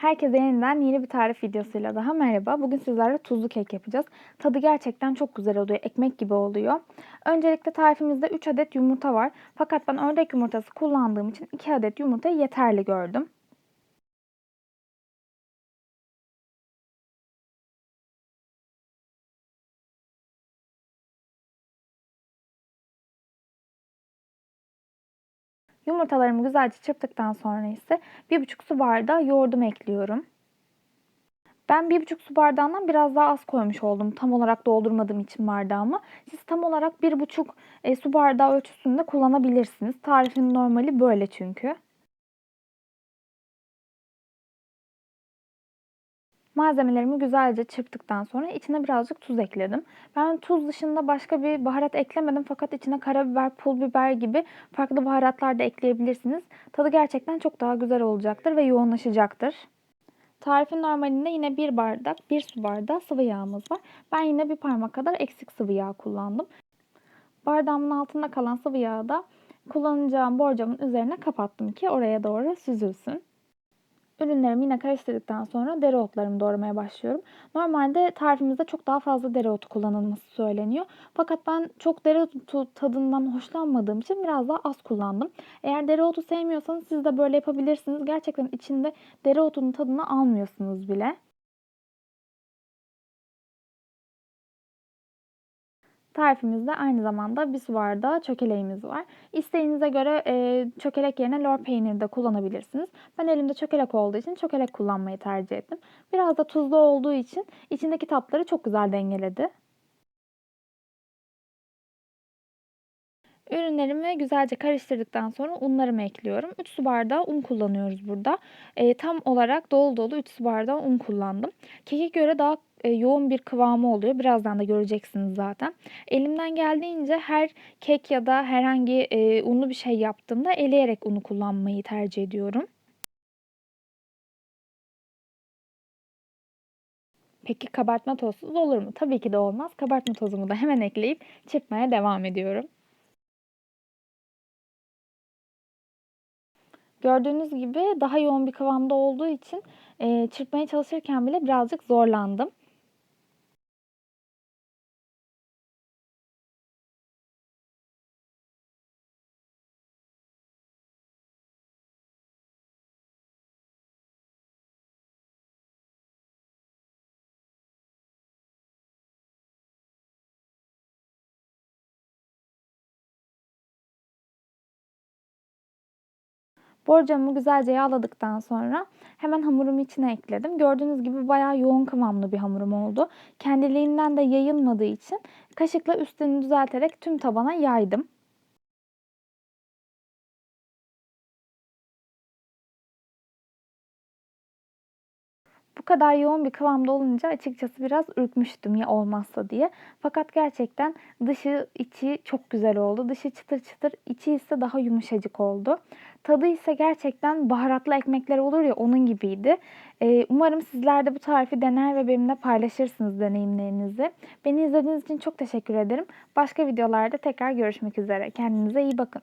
Herkese yeniden yeni bir tarif videosuyla daha merhaba. Bugün sizlerle tuzlu kek yapacağız. Tadı gerçekten çok güzel oluyor. Ekmek gibi oluyor. Öncelikle tarifimizde 3 adet yumurta var. Fakat ben ördek yumurtası kullandığım için 2 adet yumurtayı yeterli gördüm. Yumurtalarımı güzelce çırptıktan sonra ise 1,5 su bardağı yoğurdumu ekliyorum. Ben 1,5 su bardağından biraz daha az koymuş oldum. Tam olarak doldurmadığım için bardağımı. Siz tam olarak 1,5 e, su bardağı ölçüsünde kullanabilirsiniz. Tarifin normali böyle çünkü. Malzemelerimi güzelce çırptıktan sonra içine birazcık tuz ekledim. Ben tuz dışında başka bir baharat eklemedim fakat içine karabiber, pul biber gibi farklı baharatlar da ekleyebilirsiniz. Tadı gerçekten çok daha güzel olacaktır ve yoğunlaşacaktır. Tarifin normalinde yine bir bardak, bir su bardağı sıvı yağımız var. Ben yine bir parmak kadar eksik sıvı yağ kullandım. Bardağımın altında kalan sıvı yağı da kullanacağım borcamın üzerine kapattım ki oraya doğru süzülsün. Ürünlerimi yine karıştırdıktan sonra dereotlarımı doğramaya başlıyorum. Normalde tarifimizde çok daha fazla dereotu kullanılması söyleniyor. Fakat ben çok dereotu tadından hoşlanmadığım için biraz daha az kullandım. Eğer dereotu sevmiyorsanız siz de böyle yapabilirsiniz. Gerçekten içinde dereotunun tadını almıyorsunuz bile. Tarifimizde aynı zamanda bir su bardağı çökeleğimiz var. İsteğinize göre e, çökelek yerine lor peyniri de kullanabilirsiniz. Ben elimde çökelek olduğu için çökelek kullanmayı tercih ettim. Biraz da tuzlu olduğu için içindeki tatları çok güzel dengeledi. Ürünlerimi güzelce karıştırdıktan sonra unlarımı ekliyorum. 3 su bardağı un kullanıyoruz burada. E, tam olarak dolu dolu 3 su bardağı un kullandım. Keke göre daha e, yoğun bir kıvamı oluyor. Birazdan da göreceksiniz zaten. Elimden geldiğince her kek ya da herhangi e, unlu bir şey yaptığımda eleyerek unu kullanmayı tercih ediyorum. Peki kabartma tozsuz olur mu? Tabii ki de olmaz. Kabartma tozumu da hemen ekleyip çırpmaya devam ediyorum. Gördüğünüz gibi daha yoğun bir kıvamda olduğu için e, çırpmaya çalışırken bile birazcık zorlandım. Borcamı güzelce yağladıktan sonra hemen hamurumu içine ekledim. Gördüğünüz gibi bayağı yoğun kıvamlı bir hamurum oldu. Kendiliğinden de yayılmadığı için kaşıkla üstünü düzelterek tüm tabana yaydım. Bu kadar yoğun bir kıvamda olunca açıkçası biraz ürkmüştüm ya olmazsa diye. Fakat gerçekten dışı içi çok güzel oldu. Dışı çıtır çıtır, içi ise daha yumuşacık oldu. Tadı ise gerçekten baharatlı ekmekler olur ya onun gibiydi. Ee, umarım sizler de bu tarifi dener ve benimle paylaşırsınız deneyimlerinizi. Beni izlediğiniz için çok teşekkür ederim. Başka videolarda tekrar görüşmek üzere. Kendinize iyi bakın.